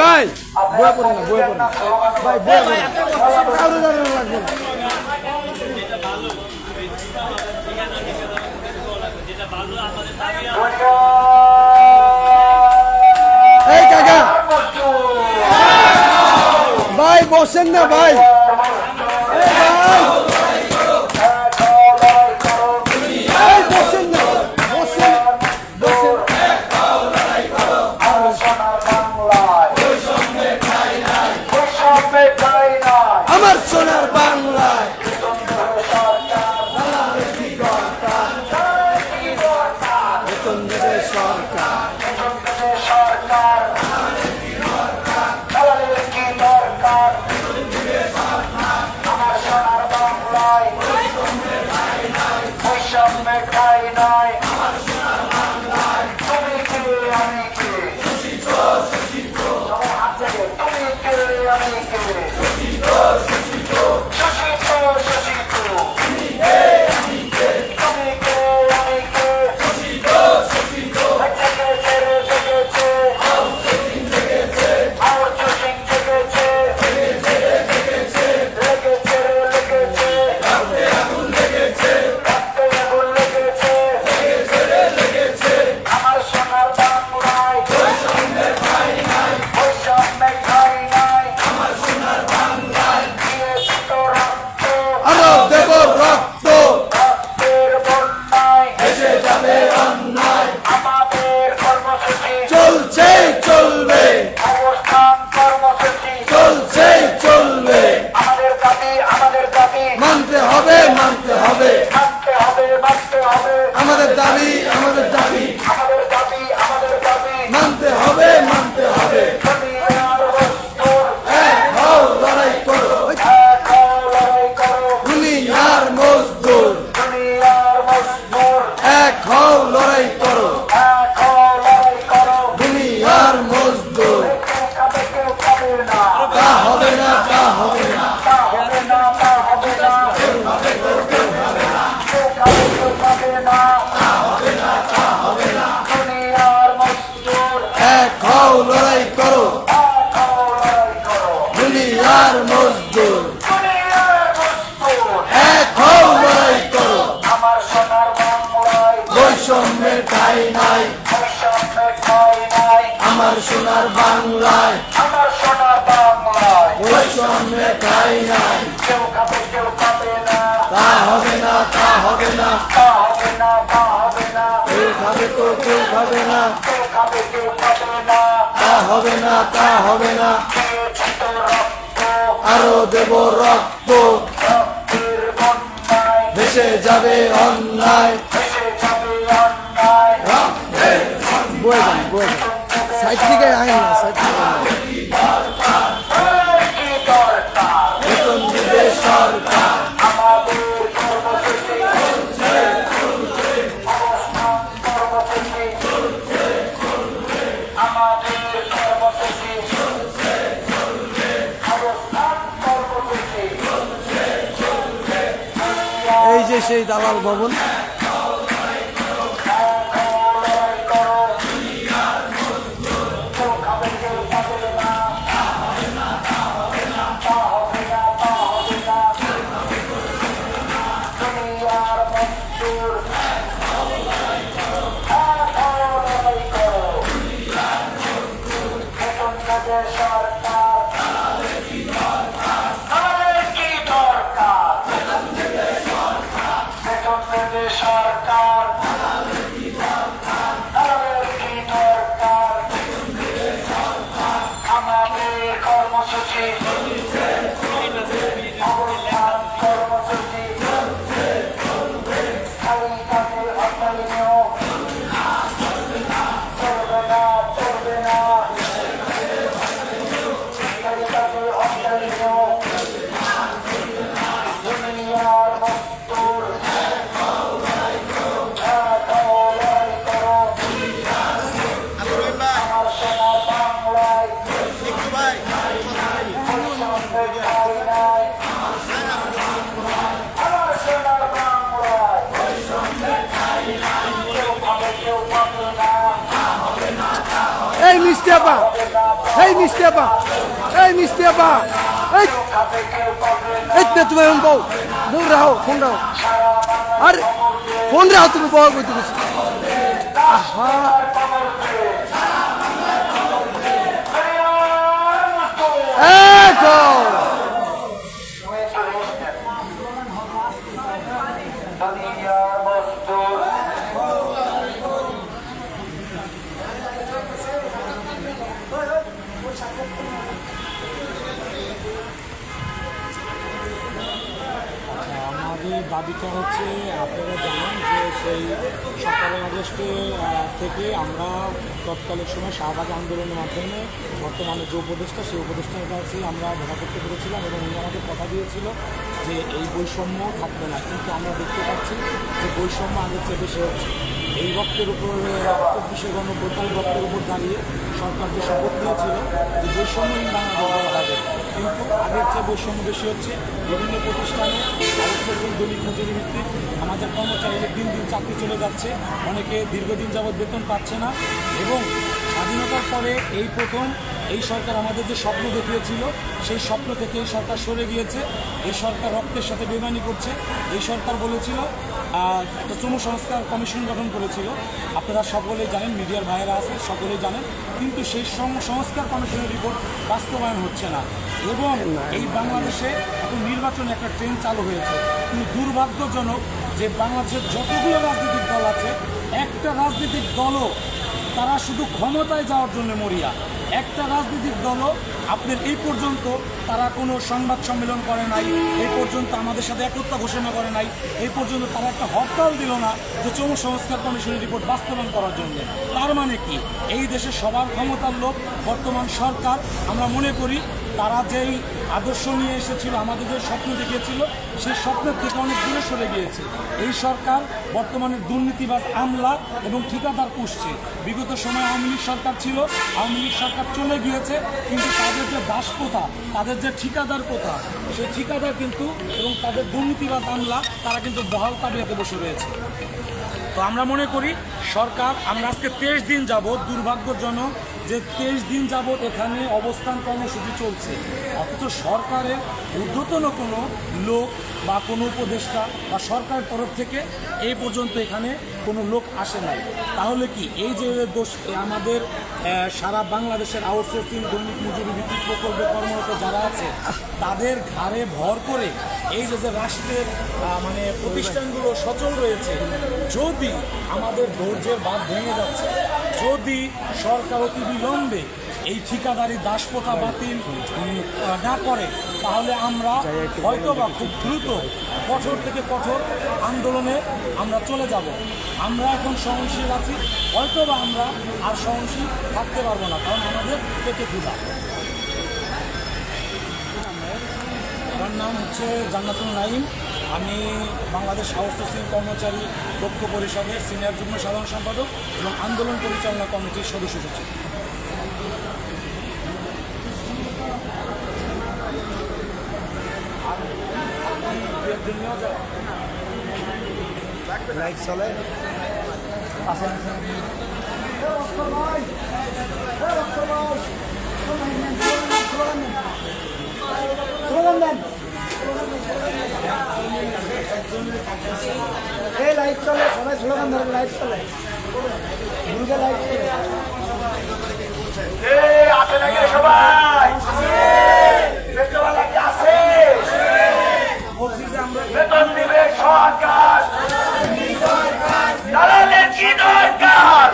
ভাই। বয়ে পড়ে না বয়ে পড়ে ভাই বয়ে পড়ে কারও জানা লাগবে। এই কাকা। ভাই বসেন না ভাই। ভাই। আমার সোনার বাংলা লড়াই করো। দুনিয়ার মজদুর। এক হও লড়াই করো। বৈষম্যের ঠাই নাই। আমার সোনার বাংলায়। বৈষম্যের ঠাই নাই। তা হবে না, তা হবে না। কেউ খাবে তো কেউ খাবে না কেউ খাবে কেউ খাবে না। হবে না, তা হবে না। আরও দেব রক্ত। ভেসে যাবে অন্যায়। বই বই বয়ে যান থেকে না থেকে সেই দালাল ভবন। মিষ্টি আপা এই মিষ্টি আপা এই মিষ্টি আপা এই এই তে তুমি এখন বউ দূর রাখো ফোন রাখো। আর ফোন রাখো তুমি বউ কইতে গেছি আহা তো দুনিয়ার বস্তু আচ্ছা, আমাদের দাবিটা হচ্ছে, আপনারা জানেন যে সেই সতেরোই আগস্টে থেকে আমরা তৎকালের সময় শাহবাগ আন্দোলনের মাধ্যমে বর্তমানে যে উপদেষ্টা, সেই উপদেষ্টার কাছে আমরা দেখা করতে পেরেছিলাম এবং উনি আমাদের কথা দিয়েছিল যে এই বৈষম্য থাকবে না। কিন্তু আমরা দেখতে পাচ্ছি যে বৈষম্য আগের চেয়ে বেশি হচ্ছে। এই রক্তের উপর চব্বিশে গণপ্রধান রক্তের উপর দাঁড়িয়ে সরকার যে শপথ নিয়েছিল যে বৈষম্যহীন বাংলাদেশ হবে। কিন্তু আগের চেয়ে বৈষম্য বেশি হচ্ছে বিভিন্ন প্রতিষ্ঠানে আউটসোর্সিং দৈনিক মজুরি ভিত্তিক আমাদের কর্মচারীদের দিন দিন চাকরি চলে যাচ্ছে। অনেকে দীর্ঘদিন যাবৎ বেতন পাচ্ছে না এবং স্বাধীনতার পরে এই প্রথম এই সরকার আমাদের যে স্বপ্ন দেখিয়েছিল, সেই স্বপ্ন থেকে এই সরকার সরে গিয়েছে। এই সরকার রক্তের সাথে বেমানি করছে। এই সরকার বলেছিল একটা শ্রম সংস্কার কমিশন গঠন করেছিল। আপনারা সকলেই জানেন, মিডিয়ার ভাইয়েরা আছে, সকলেই জানেন। কিন্তু সেই শ্রম সংস্কার কমিশনের রিপোর্ট বাস্তবায়ন হচ্ছে না। এবং এই বাংলাদেশে এখন নির্বাচনে একটা ট্রেন চালু হয়েছে। কিন্তু দুর্ভাগ্যজনক যে বাংলাদেশের যতগুলো রাজনৈতিক দল আছে, একটা রাজনৈতিক দলও তারা শুধু ক্ষমতায় যাওয়ার জন্য মরিয়া। একটা রাজনৈতিক দলও আপনার এই পর্যন্ত তারা কোনো সংবাদ সম্মেলন করে নাই, এই পর্যন্ত আমাদের সাথে একতা ঘোষণা করে নাই, এই পর্যন্ত তারা একটা হরতাল দিল না যে চৌ সংস্কার কমিশনের রিপোর্ট বাস্তবায়ন করার জন্য। তার মানে কি? এই দেশে সবার ক্ষমতার লোক, বর্তমান সরকার, আমরা মনে করি তারা যেই আদর্শ নিয়ে এসেছিল আমাদের যে স্বপ্ন দেখিয়েছিল, সেই স্বপ্নের থেকে অনেক দূরে সরে গিয়েছে। এই সরকার বর্তমানে দুর্নীতিবাজ আমলা এবং ঠিকাদার পুষছে বিগত সময় আওয়ামী লীগ সরকার ছিল, আওয়ামী লীগ সরকার চলে গিয়েছে, কিন্তু তাদের যে দাস প্রথা তাদের যে ঠিকাদার প্রথা, সেই ঠিকাদার কিন্তু এবং তাদের দুর্নীতিবাজ আমলা, তারা কিন্তু বহাল তাবিয়াতে বসে রয়েছে। তো আমরা মনে করি, সরকার, আমরা আজকে তেইশ দিন যাবৎ দুর্ভাগ্যজনক যে তেইশ দিন যাবৎ এখানে অবস্থান কর্মসূচি চলছে, অথচ সরকারের ঊর্ধ্বতন কোনো লোক বা কোনো উপদেষ্টা বা সরকারের তরফ থেকে এই পর্যন্ত এখানে কোনো লোক আসে নাই। তাহলে কি এই যে দোষ আমাদের সারা বাংলাদেশের আউটসোর্সিং দৈনিক মজুরি ভিত্তিক প্রকল্পে কর্মরত যারা আছে তাদের ঘাড়ে ভর করে এই যে যে রাষ্ট্রের মানে প্রতিষ্ঠানগুলো সচল রয়েছে যদি আমাদের ধৈর্যের বাদ ভেঙে যাচ্ছে যদি সরকার অতি বিলম্বে এই ঠিকাদারি দাসপ্রথা বাতিল না করে তাহলে আমরা হয়তোবা খুব দ্রুত কঠোর থেকে কঠোর আন্দোলনে আমরা চলে যাব। আমরা এখন সহনশীল আছি, হয়তোবা আমরা আর সহনশীল থাকতে পারব না, কারণ আমাদের পেটে ক্ষুধা। আমার নাম হচ্ছে জান্নাতুল নাইম আমি বাংলাদেশ আউটসোর্সিং কর্মচারী পক্ষ পরিষদের সিনিয়র যুগ্ম সাধারণ সম্পাদক এবং আন্দোলন পরিচালনা কমিটির সদস্য সচিব। লাইট চলে। এই লাইট চলে সবাই স্লোগান ধরে লাইট চলে। লাইট চলে। সবাই বেতনওয়ালা কি আছে বেতন দিবে সরকার। দালালের কি দরকার?